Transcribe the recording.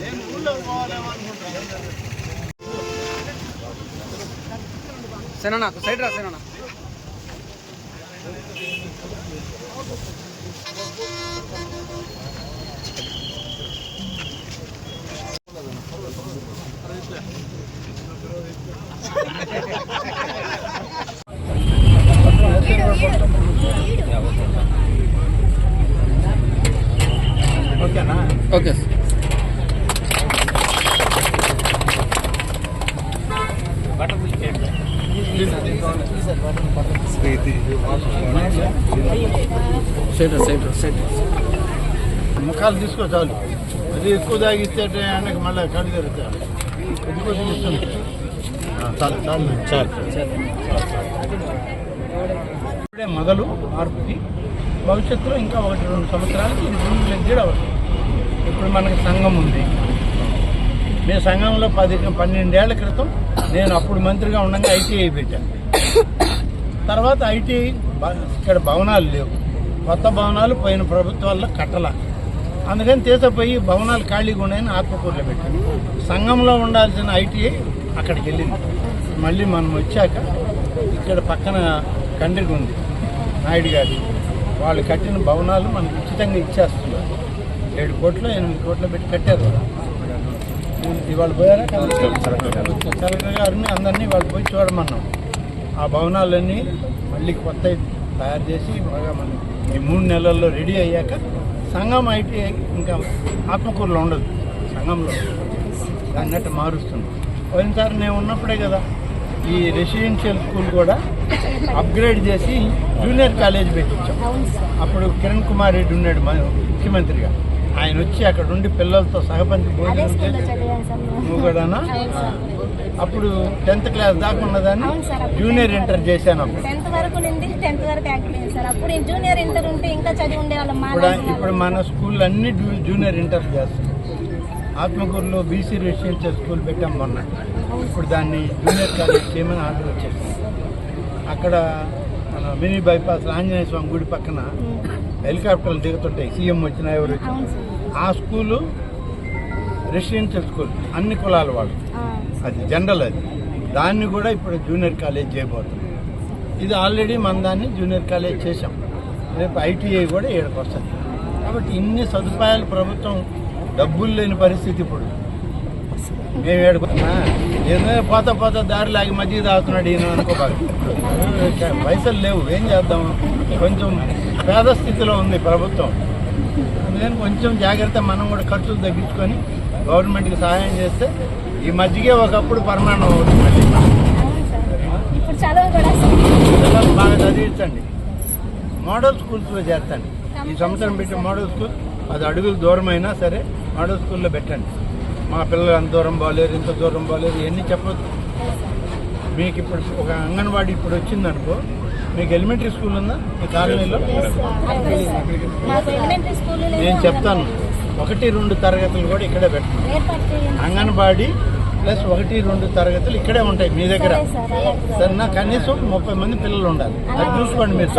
నేను ఊళ్ళో పోవాలేమో అనుకుంటున్నాను సేనా సైడ్ రా సేనా ఓకేనా ఓకే సార్ సైడ్ రా సైడ్ రా సైడ్ ముఖాలు తీసుకో చాలు. అది ఎక్కువ తాగిస్తే ఎండకి మళ్ళీ కళ్ళు జరుగుతాయి కొద్ది కొద్ది చాలు చాలు చాలు ఇప్పుడే మొదలు మార్పుకి భవిష్యత్తులో ఇంకా ఒకటి రెండు సంవత్సరాలకి ఇది ఇప్పుడు మనకి సంఘం ఉంది. మీ సంఘంలో పది పన్నెండేళ్ళ క్రితం నేను అప్పుడు మంత్రిగా ఉండగా ఐటీఐ పెట్టాను తర్వాత ఐటీఐ ఇక్కడ భవనాలు లేవు. కొత్త భవనాలు పోయిన ప్రభుత్వాల్లో కట్టల. అందుకని తీసపోయి భవనాలు ఖాళీగా ఉన్నాయని ఆత్మకూరులో పెట్టాను. సంఘంలో ఉండాల్సిన ఐటీఐ అక్కడికి వెళ్ళింది. మళ్ళీ మనం వచ్చాక ఇక్కడ పక్కన కండ్రికి ఉంది. నాయుడు గారి వాళ్ళు కట్టిన భవనాలు మనకు ఉచితంగా ఇచ్చేస్తున్నారు. ఏడు కోట్లు ఎనిమిది కోట్లు పెట్టి కట్టారు. ఇవాళ పోయారా? కలెక్టర్ గారిని అందరినీ వాళ్ళు పోయి చూడమన్నాం. ఆ భవనాలన్నీ మళ్ళీ కొత్త తయారు చేసి బాగా మనం ఈ మూడు నెలల్లో రెడీ అయ్యాక సంఘం ఐటీ ఇంకా ఆత్మకూరులో ఉండదు. సంఘంలో దాన్నట్టు మారుస్తుంది. పోయినసారి నేను ఉన్నప్పుడే కదా ఈ రెసిడెన్షియల్ స్కూల్ కూడా అప్గ్రేడ్ చేసి జూనియర్ కాలేజ్ పెట్టించాం. అప్పుడు కిరణ్ కుమార్ రెడ్డి ఉన్నాడు మన ముఖ్యమంత్రిగా. ఆయన వచ్చి అక్కడ ఉండి పిల్లలతో సహపంచి భోజనం. నువ్వు కూడానా. అప్పుడు టెన్త్ క్లాస్ దాకా ఉన్నదాన్ని? జూనియర్ ఇంటర్ చేశాను ఇప్పుడు ఇప్పుడు. మన స్కూల్ అన్ని జూనియర్ ఇంటర్ చేస్తాం ఆత్మకూరులో బీసీ రెసిడెన్షియల్ స్కూల్ పెట్టాం మొన్న. ఇప్పుడు దాన్ని జూనియర్ కాలేజ్ చేయమని ఆర్డర్ వచ్చేసింది. అక్కడ మన మినీ బైపాస్ ఆంజనేయ స్వామి గుడి పక్కన హెలికాప్టర్లు దిగుతుంటాయి. సీఎం వచ్చినా ఎవరు ఆ స్కూలు రెసిడెన్షియల్ స్కూల్. అన్ని కులాల వాళ్ళు. అది జనరల్ అది. దాన్ని కూడా ఇప్పుడు జూనియర్ కాలేజ్ చేయబోతున్నాం. ఇది ఆల్రెడీ మన దాన్ని జూనియర్ కాలేజ్ చేసాం రేపు ఐటీఐ కూడా ఏడుకు వస్తుంది కాబట్టి ఇన్ని సదుపాయాలు ప్రభుత్వం డబ్బులు లేని పరిస్థితి ఇప్పుడు. మేము ఏడుకున్నా ఏదో పోతా పోతా దారి లాగి మధ్య తాగుతున్నాడు ఈయన అనుకోబాలి పైసలు లేవు. ఏం చేద్దాం? కొంచెం పేద స్థితిలో ఉంది ప్రభుత్వం. అందుకని కొంచెం జాగ్రత్త మనం కూడా ఖర్చులు తగ్గించుకొని గవర్నమెంట్కి సహాయం చేస్తే ఈ మధ్యకే ఒకప్పుడు పరిమాణం అవుతుంది మళ్ళీ. పిల్లలు బాగా చదివించండి. మోడల్ స్కూల్స్లో చేర్చండి ఈ సంవత్సరం పెట్టే మోడల్ స్కూల్ అది అడుగులు దూరం అయినా సరే మోడల్ స్కూల్లో పెట్టండి. మా పిల్లలు అంత దూరం బాగాలేరు ఇంత దూరం బాగాలేరు ఇవన్నీ చెప్పొద్దు. మీకు ఇప్పుడు ఒక అంగన్వాడీ ఇప్పుడు వచ్చిందనుకో మీకు ఎలిమెంటరీ స్కూల్ ఉందా? మీ కాలనీలో? నేను చెప్తాను. ఒకటి రెండు తరగతులు కూడా ఇక్కడే చేయండి అంగన్వాడీ ప్లస్ ఒకటి రెండు తరగతులు ఇక్కడే ఉంటాయి మీ దగ్గర. సరేనా? కనీసం ముప్పై మంది పిల్లలు ఉండాలి. అది చూసుకోండి మీరు